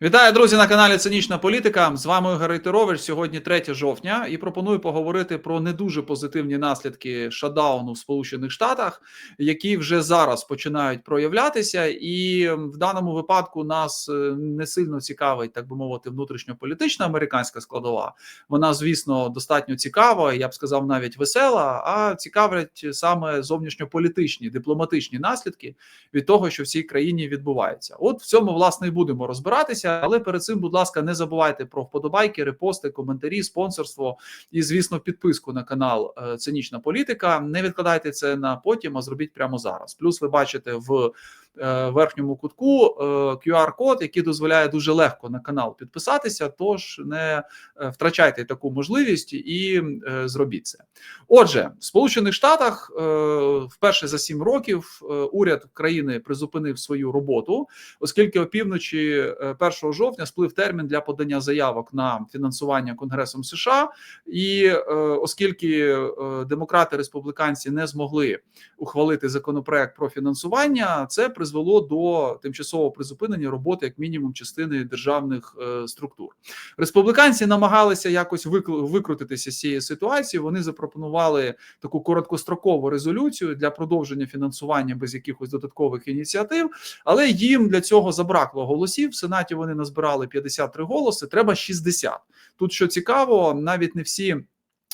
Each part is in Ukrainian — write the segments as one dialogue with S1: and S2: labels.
S1: Вітаю, друзі, на каналі Цинічна Політика. З вами Ігор Рейтерович. Сьогодні 3 жовтня, і пропоную поговорити про не дуже позитивні наслідки шатдауну в Сполучених Штатах, які вже зараз починають проявлятися. І в даному випадку нас е, не сильно цікавить, так би мовити, внутрішньополітична американська складова. Вона, звісно, достатньо цікава, я б сказав, навіть весела. А цікавлять саме зовнішньополітичні дипломатичні наслідки від того, що в цій країні відбувається. От в цьому власне і будемо розбиратися. Але перед цим, будь ласка, не забувайте про вподобайки, репости, коментарі, спонсорство і, звісно, підписку на канал е, Цинічна Політика. Не відкладайте це на потім, а зробіть прямо зараз. Плюс ви бачите в верхньому кутку е, QR-код, який дозволяє дуже легко на канал підписатися. Тож не втрачайте таку можливість і зробіть це. Отже, в Сполучених Штатах вперше за сім років уряд країни призупинив свою роботу, оскільки опівночі 1 жовтня сплив термін для подання заявок на фінансування Конгресом США, і е, оскільки е, демократи республіканці не змогли ухвалити законопроект про фінансування, це призвело до тимчасового призупинення роботи як мінімум частини державних е, структур. Республіканці намагалися якось викрутитися з цієї ситуації. Вони запропонували таку короткострокову резолюцію для продовження фінансування без якихось додаткових ініціатив, але їм для цього забракло голосів в сенаті. Вони назбирали 53 голоси. Треба 60. Тут що цікаво, навіть не всі.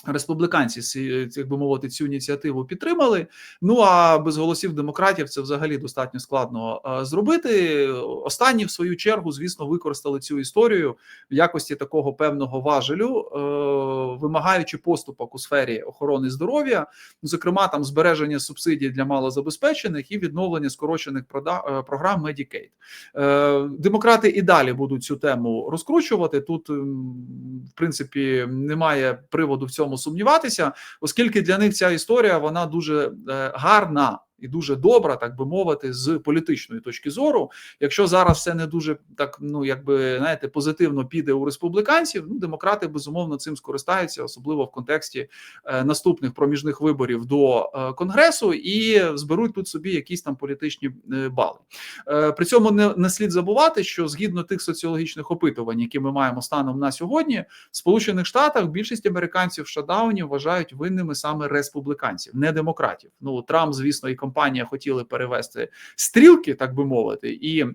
S1: Республіканці як би мовити цю ініціативу підтримали. Ну а без голосів демократів це взагалі достатньо складно зробити. Останні, в свою чергу, звісно, використали цю історію в якості такого певного важелю, е, вимагаючи поступок у сфері охорони здоров'я, зокрема там збереження субсидій для малозабезпечених і відновлення скорочених е, програм Medicaid. Е, демократи і далі будуть цю тему розкручувати. Тут в принципі немає приводу в цьому цьому сумніватися, оскільки для них ця історія вона дуже е, гарна і дуже добра, так би мовити, з політичної точки зору. Якщо зараз все не дуже так, ну якби знаєте, позитивно піде у республіканців, ну демократи безумовно цим скористаються, особливо в контексті е, наступних проміжних виборів до е, конгресу, і зберуть тут собі якісь там політичні е, бали. При цьому не, не слід забувати, що згідно тих соціологічних опитувань, які ми маємо станом на сьогодні, в Сполучених Штатах більшість американців в шатдауні вважають винними саме республіканців, не демократів. Ну Трамп, звісно, і компанія хотіли перевести стрілки, так би мовити, і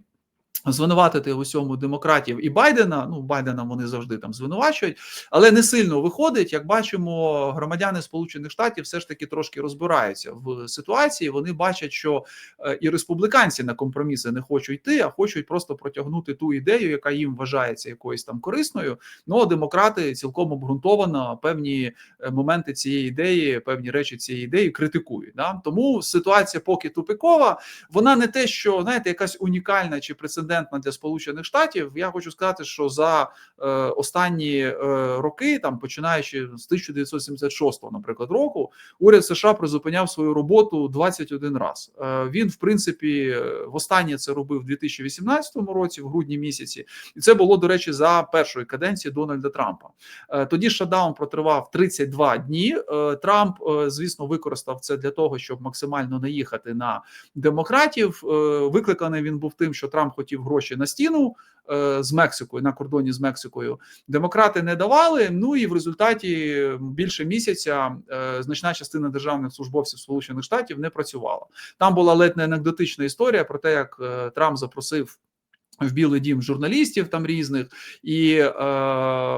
S1: Звинуватити в усьому демократів і Байдена. Ну Байдена вони завжди там звинувачують, але не сильно виходить. Як бачимо, громадяни Сполучених Штатів все ж таки трошки розбираються в ситуації. Вони бачать, що е, і республіканці на компроміси не хочуть йти, а хочуть просто протягнути ту ідею, яка їм вважається якоюсь там корисною. Ну а демократи цілком обґрунтовано певні е, моменти цієї ідеї, певні речі цієї ідеї критикують. Да? Тому ситуація поки тупикова, вона не те, що знаєте, якась унікальна чи прецедентна прецедентна для Сполучених Штатів. Я хочу сказати, що за е, останні е, роки, там починаючи з 1976, наприклад, року, уряд США призупиняв свою роботу 21 раз. Е, він, в принципі, востаннє це робив у 2018 році, в грудні місяці, і це було до речі за першої каденції Дональда Трампа. Тоді шатдаун протривав 32 дні. Трамп, звісно, використав це для того, щоб максимально наїхати на демократів. Викликаний він був тим, що Трамп хотів гроші на стіну е, з Мексикою на кордоні з Мексикою. Демократи не давали. Ну і в результаті більше місяця е, значна частина державних службовців Сполучених Штатів не працювала. Там була ледь не анекдотична історія про те, як е, Трамп запросив. В Білий дім журналістів там різних і е,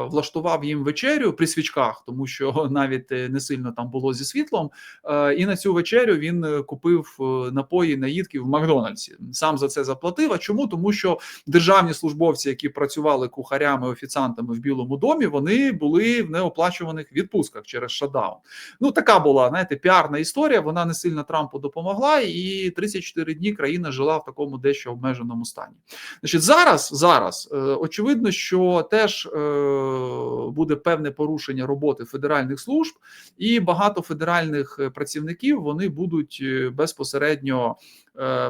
S1: влаштував їм вечерю при свічках, тому що навіть не сильно там було зі світлом. Е, і на цю вечерю він е, купив е, напої наїдки в Макдональдсі. Сам за це заплатив. А чому? Тому що державні службовці, які працювали кухарями, офіціантами в Білому домі, вони були в неоплачуваних відпусках через шатдаун. Ну така була знаєте, піарна історія. Вона не сильно Трампу допомогла, і 34 дні країна жила в такому дещо обмеженому стані. Значить, зараз зараз е, очевидно, що теж е, буде певне порушення роботи федеральних служб, і багато федеральних е, працівників вони будуть безпосередньо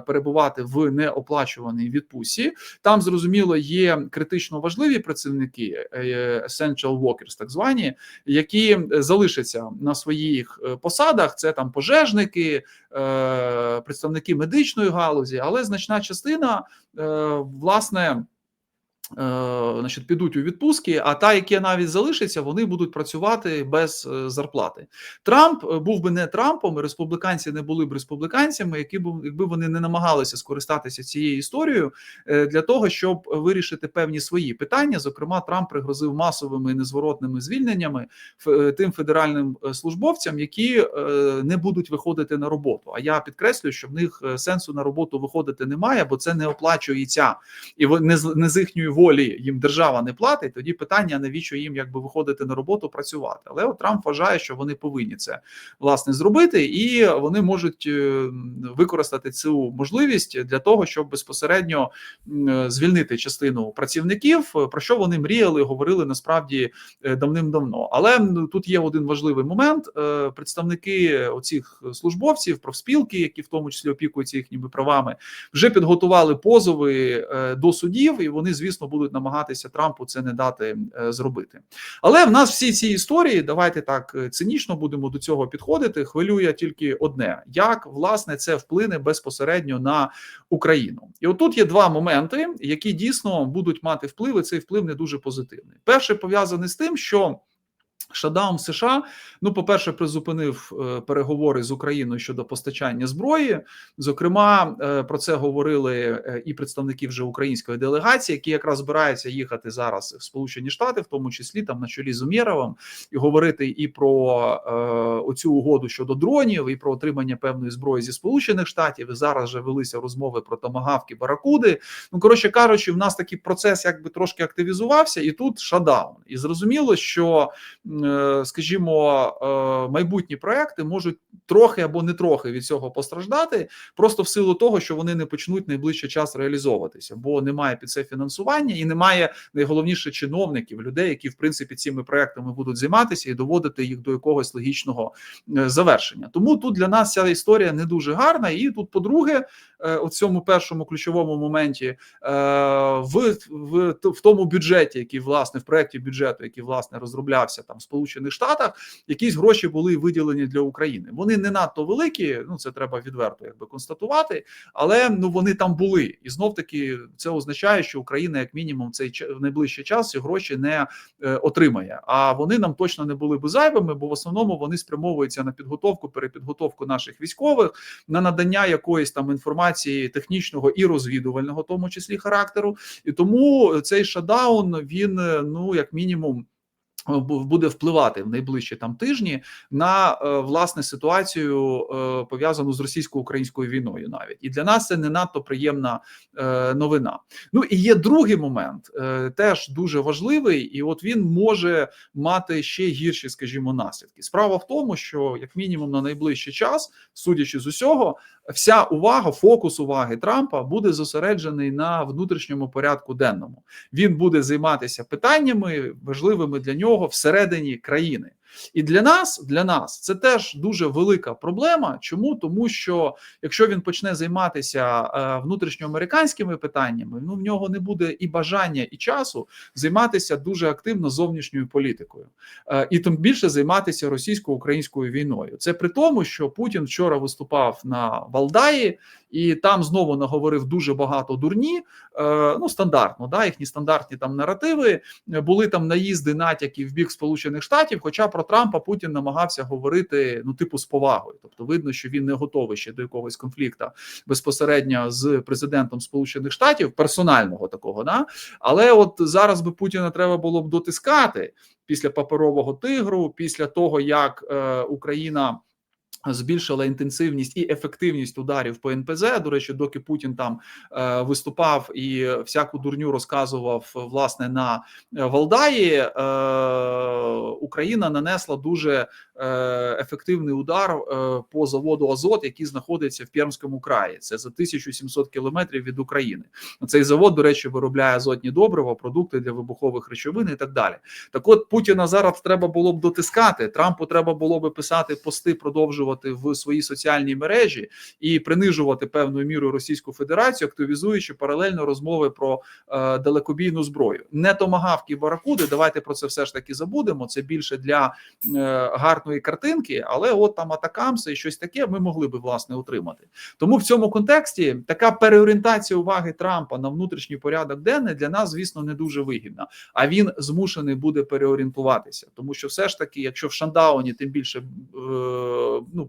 S1: перебувати в неоплачуваній відпустці. Там зрозуміло є критично важливі працівники essential workers, так звані, які залишаться на своїх посадах. Це там пожежники, представники медичної галузі, але значна частина власне Е, значить, підуть у відпустки, а та, які навіть залишаться, вони будуть працювати без е, зарплати. Трамп е, був би не Трампом, республіканці не були б республіканцями, які б якби вони не намагалися скористатися цією історією для того, щоб вирішити певні свої питання. Зокрема, Трамп пригрозив масовими незворотними звільненнями тим федеральним службовцям, які не будуть виходити на роботу. А я підкреслюю, що в них сенсу на роботу виходити немає, бо це не оплачується і не з не з їхньої волі їм держава не платить, тоді питання навіщо їм якби виходити на роботу працювати. Але от Трамп вважає, що вони повинні це власне зробити, і вони можуть е, використати цю можливість для того, щоб безпосередньо звільнити частину працівників, про що вони мріяли, говорили насправді е, давним-давно. Але тут є один важливий момент: е, представники оцих службовців, профспілки, які в тому числі опікуються їхніми правами, вже підготували позови до судів, і вони, звісно звісно, будуть намагатися Трампу це не дати е, зробити. Але в нас всі ці історії, давайте так е, цинічно будемо до цього підходити. Хвилює тільки одне: як власне це вплине безпосередньо на Україну. І отут є два моменти, які дійсно будуть мати вплив. і Цей вплив не дуже позитивний. Перший пов'язаний з тим, що Шадаун США, ну, по-перше, призупинив е, переговори з Україною щодо постачання зброї. Зокрема, е, про це говорили е, і представники вже української делегації, які якраз збираються їхати зараз в Сполучені Штати, в тому числі там на чолі з Умєровим, і говорити і про оцю угоду щодо дронів, і про отримання певної зброї зі Сполучених Штатів. І зараз вже велися розмови про томагавки Баракуди. Ну коротше кажучи, в нас такий процес якби трошки активізувався, і тут шадаун. І зрозуміло, що. Е, скажімо, е, майбутні проекти можуть трохи або не трохи від цього постраждати, просто в силу того, що вони не почнуть найближчий час реалізовуватися, бо немає під це фінансування і немає найголовніше чиновників, людей, які в принципі цими проектами будуть займатися і доводити їх до якогось логічного е, завершення. Тому тут для нас ця історія не дуже гарна. І тут, по-друге, у цьому першому ключовому моменті в, в, в тому бюджеті, який власне в проєкті бюджету, який власне розроблявся там Сполучених Штатах, якісь гроші були виділені для України. Вони не надто великі, ну це треба відверто якби констатувати, але ну вони там були, і знов таки це означає, що Україна, як мінімум, цей в найближчий час ці гроші не е, отримає. А вони нам точно не були би зайвими, бо в основному вони спрямовуються на підготовку, перепідготовку наших військових, на надання якоїсь там інформації технічного і розвідувального, тому числі характеру, і тому цей шадаун він е, ну як мінімум буде впливати в найближчі там тижні на е, власне ситуацію е, пов'язану з російсько-українською війною, навіть і для нас це не надто приємна е, новина. Ну і є другий момент, теж дуже важливий, і от він може мати ще гірші, скажімо, наслідки. Справа в тому, що як мінімум на найближчий час, судячи з усього, вся увага, фокус уваги Трампа буде зосереджений на внутрішньому порядку денному. Він буде займатися питаннями важливими для нього нього всередині країни. І для нас, для нас це теж дуже велика проблема. Чому тому, що якщо він почне займатися е, внутрішньоамериканськими питаннями, ну в нього не буде і бажання, і часу займатися дуже активно зовнішньою політикою, е, і тим більше займатися російсько-українською війною. Це при тому, що Путін вчора виступав на Валдаї і там знову наговорив дуже багато дурні. Е, ну стандартно, да їхні стандартні там наративи були там наїзди натяки в бік Сполучених Штатів. Хоча про Трампа Путін намагався говорити ну, типу, з повагою. Тобто, видно, що він не готовий ще до якогось конфлікту безпосередньо з президентом Сполучених Штатів, персонального такого, да але от зараз би Путіна треба було б дотискати після паперового тигру, після того як е, Україна збільшила інтенсивність і ефективність ударів по НПЗ. До речі, доки Путін там е, виступав і всяку дурню розказував власне на е, Валдаї, е, Україна нанесла дуже е, ефективний удар е, по заводу Азот, який знаходиться в Пермському краї. Це за 1700 кілометрів від України. Цей завод, до речі, виробляє азотні добрива, продукти для вибухових речовин і так далі. Так, от Путіна зараз треба було б дотискати. Трампу треба було б писати пости, продовжувати вказувати в своїй соціальній мережі і принижувати певною мірою Російську Федерацію, активізуючи паралельно розмови про е, далекобійну зброю. Не томагавки баракуди. Давайте про це все ж таки забудемо. Це більше для е, абстрактної картинки, але от там атакамси і щось таке ми могли би власне отримати. Тому в цьому контексті така переорієнтація уваги Трампа на внутрішній порядок денний для нас, звісно, не дуже вигідна. А він змушений буде переорієнтуватися, тому що все ж таки, якщо в Шандауні, тим більше е, ну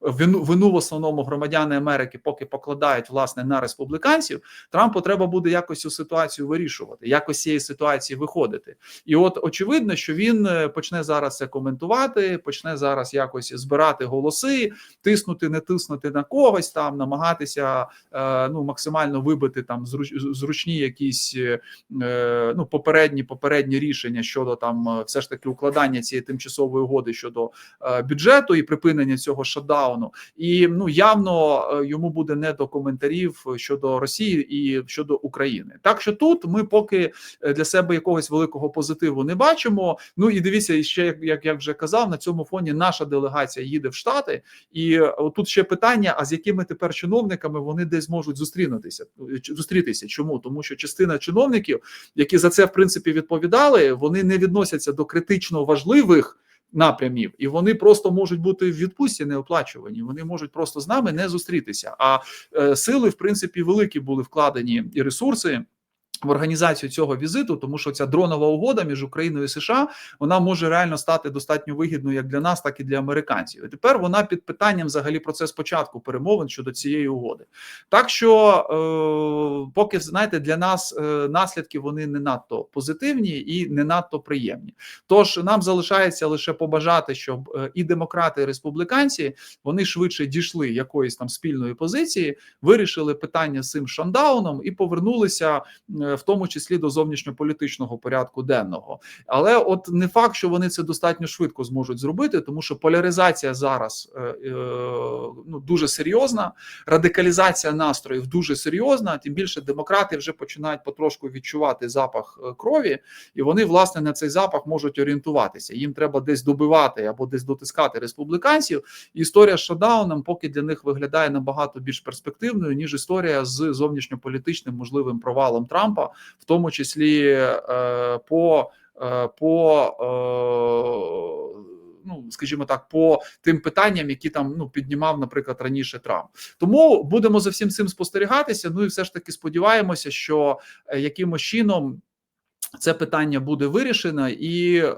S1: вину, вину в основному громадяни Америки поки покладають власне на республіканців, Трампу треба буде якось цю ситуацію вирішувати, якось цієї ситуації виходити. І от очевидно, що він е, почне зараз це коментувати, почне зараз якось збирати голоси, тиснути, не тиснути на когось там, намагатися е, ну максимально вибити там зруч, зручні якісь е, ну попередні попередні рішення щодо там е, все ж таки укладання цієї тимчасової угоди щодо е, бюджету і припинення цього шатдауну. І ну явно е, йому буде не до коментарів щодо Росії і щодо України. Так що тут ми поки е, для себе якогось великого позитиву не бачимо. Ну і дивіться, і ще як як вже казав, на цьому фоні наша делегація їде в Штати, і е, тут ще питання: а з якими тепер чиновниками вони десь можуть зустрінутися? Зустрітися? Чому тому, що частина чиновників, які за це в принципі відповідали, вони не відносяться до критично важливих напрямів, і вони просто можуть бути в відпустці неоплачувані. Вони можуть просто з нами не зустрітися. А е, сили, в принципі, великі були вкладені і ресурси. В організацію цього візиту, тому що ця дронова угода між Україною і США вона може реально стати достатньо вигідною як для нас, так і для американців. І тепер вона під питанням взагалі процес початку перемовин щодо цієї угоди. Так що, е, поки знаєте, для нас е, наслідки вони не надто позитивні і не надто приємні. Тож нам залишається лише побажати, щоб е, і демократи, і республіканці вони швидше дійшли якоїсь там спільної позиції, вирішили питання з цим шандауном і повернулися. Е, в тому числі до зовнішньополітичного порядку денного. Але от не факт, що вони це достатньо швидко зможуть зробити, тому що поляризація зараз е, е, ну дуже серйозна, радикалізація настроїв дуже серйозна. Тим більше демократи вже починають потрошку відчувати запах крові, і вони власне на цей запах можуть орієнтуватися. Їм треба десь добивати або десь дотискати республіканців. І історія з шатдауном поки для них виглядає набагато більш перспективною ніж історія з зовнішньополітичним можливим провалом Трампа. Трампа, в тому числі е, по е, по е, ну скажімо так, по тим питанням, які там ну піднімав, наприклад, раніше Трамп. Тому будемо за всім цим спостерігатися. Ну і все ж таки сподіваємося, що якимось чином. Це питання буде вирішено, і е,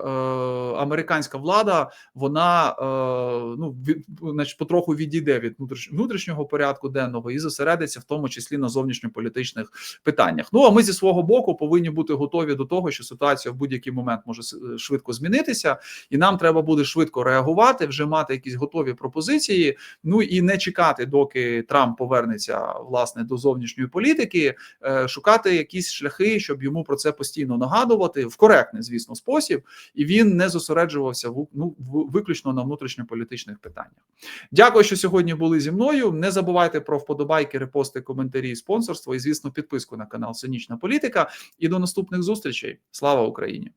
S1: американська влада вона е, ну від, значить, потроху відійде від внутрішнього порядку денного і зосередиться в тому числі на зовнішньополітичних питаннях. Ну а ми зі свого боку повинні бути готові до того, що ситуація в будь-який момент може швидко змінитися, і нам треба буде швидко реагувати, вже мати якісь готові пропозиції. Ну і не чекати, доки Трамп повернеться власне до зовнішньої політики, е, шукати якісь шляхи, щоб йому про це постійно нагадувати в коректний, звісно, спосіб, і він не зосереджувався в ну виключно на внутрішньополітичних питаннях. Дякую, що сьогодні були зі мною. Не забувайте про вподобайки, репости, коментарі, спонсорство і, звісно, підписку на канал Цинічна Політика. І до наступних зустрічей. Слава Україні!